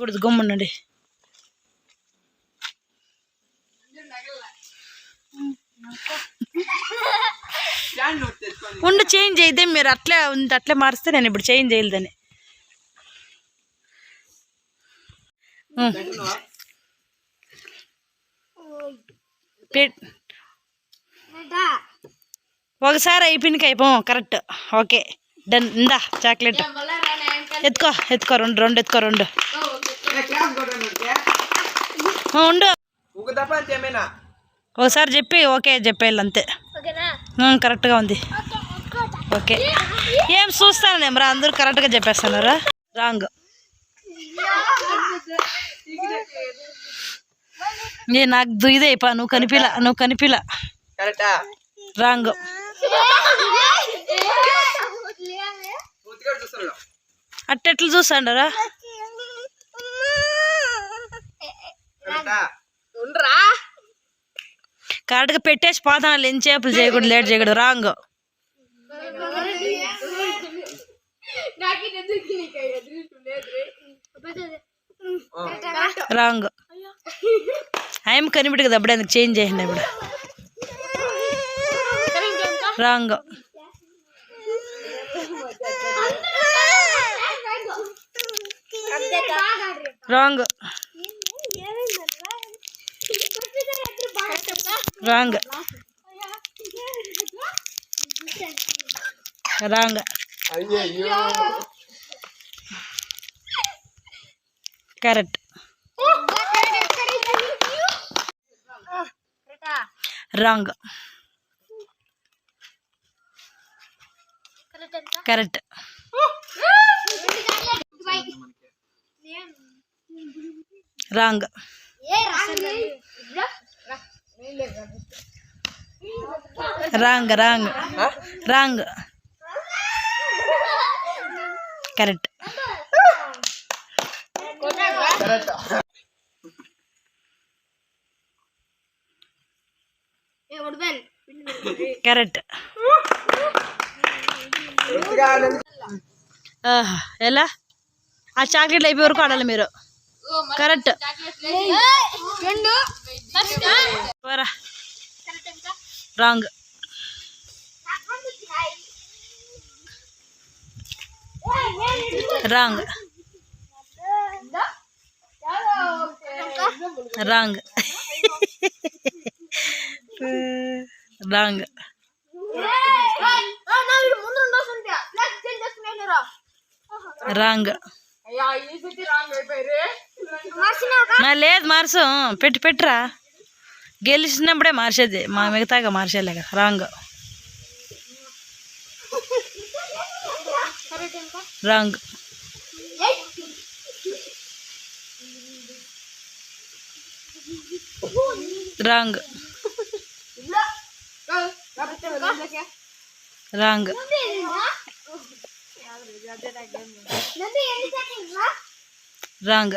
ఇప్పుడు గమ్ముండండి. ఉండు చేంజ్ అయితే మీరు అట్లే ఉంది అట్లే మారిస్తే నేను ఇప్పుడు చేంజ్ చేయలేదని. ఒకసారి అయిపోయింది అయిపో కరెక్ట్. ఓకే. డన్. ఇందా చాక్లెట్. ఎత్తుకో ఎత్తుకో రెండు రెండు ఎత్తుకో రెండు. ఉండు. ఒకసారి చెప్పి ఓకే చెప్పేయాలి అంతే. కరెక్ట్గా ఉంది. ఓకే. ఏం చూస్తాను రా అందరూ కరెక్ట్గా చెప్పేస్తున్నారా? రాంగ్. ఏ నాకు దు- ఇదే అయిపో నువ్వు కనిపిలా నువ్వు కనిపిలా. కరెక్టా? రాంగ్. అట్టెట్లు చూస్తాండరా? కరెక్టా కరెక్ట్గా పెట్టేసి పోతాను ఎన్ని చేపలు చేయకూడదు లేట్ చేయకూడదు రాంగ్. రాంగ్. ఆయన కనిపెట్టు కదా అప్పుడే అందుకు చేంజ్ చేసింది ఇప్పుడు రాంగ్. రాంగ్. రాంగ్ రాంగ్ అయ్యయ్యో correct wrong correct wrong wrong. Wrong. Correct. Correct. ఎలా? ఆ చాక్లెట్లు అయిపోయే వరకు ఆడాలి మీరు. కరెక్ట్ పోరా wrong wrong wrong wrong wrong నా లేదు మార్చు పెట్టి పెట్టురా గెలిచినప్పుడే మార్చేది. మా మిగతాగా మార్చేలే కదా. Wrong. Wrong. Wrong. Wrong. Wrong.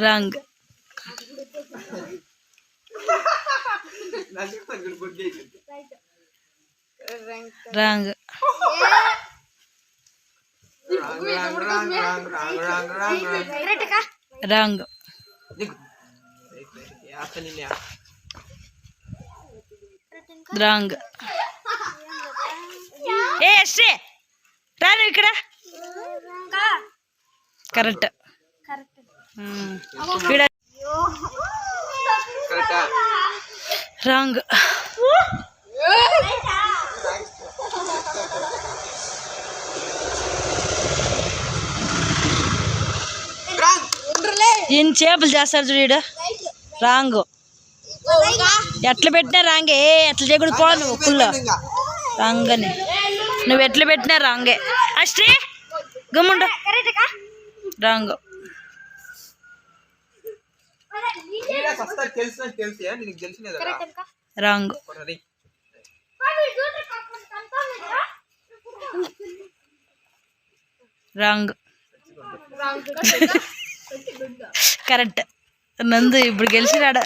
Wrong wrong wrong wrong ఏ ఎస్టీ రాను ఇక్కడ కరెక్ట్ మ్మ్. ఈడ కరెక్టా రాంగ్. ఈయన చేపలు చేస్తారు చూడు ఈడ? రాంగ్. ఎట్లా పెట్టినా రాంగే. ఎట్లా చేయకూడదు పో నువ్వు కుల్లో రాంగ్ అని నువ్వు ఎట్లా పెట్టినా రాంగే. అశ్రీ గమ్ముండు. రాంగ్. రాంగ్. కొట్టది. రాంగ్. కరెక్ట్. నందు ఇప్పుడు గెలిచినాడు.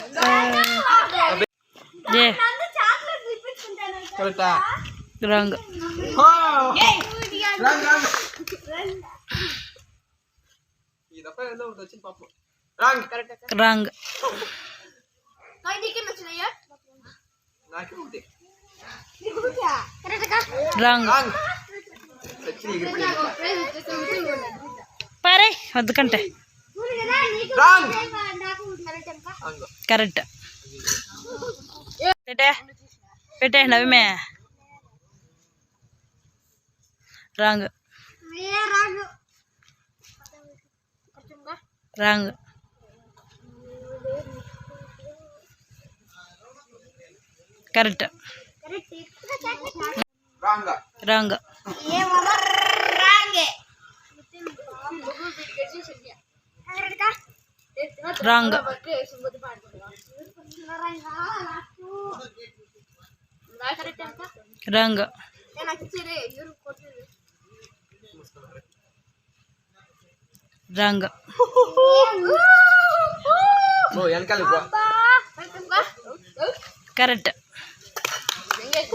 రాంగ్. Wrong wrong. ఈ దప్ప ఏదో ఒకటి వచ్చింది పాపం. రాంగ్. కరెక్ట్? రాంగ్. పారే వద్దుకంటే. కరెక్ట్. పెట్టే. పెట్టే నవ్వమే. Wrong. Wrong. Correct wrong wrong wrong wrong wrong ఓ వెనకాల పో కరెక్ట్ Yes.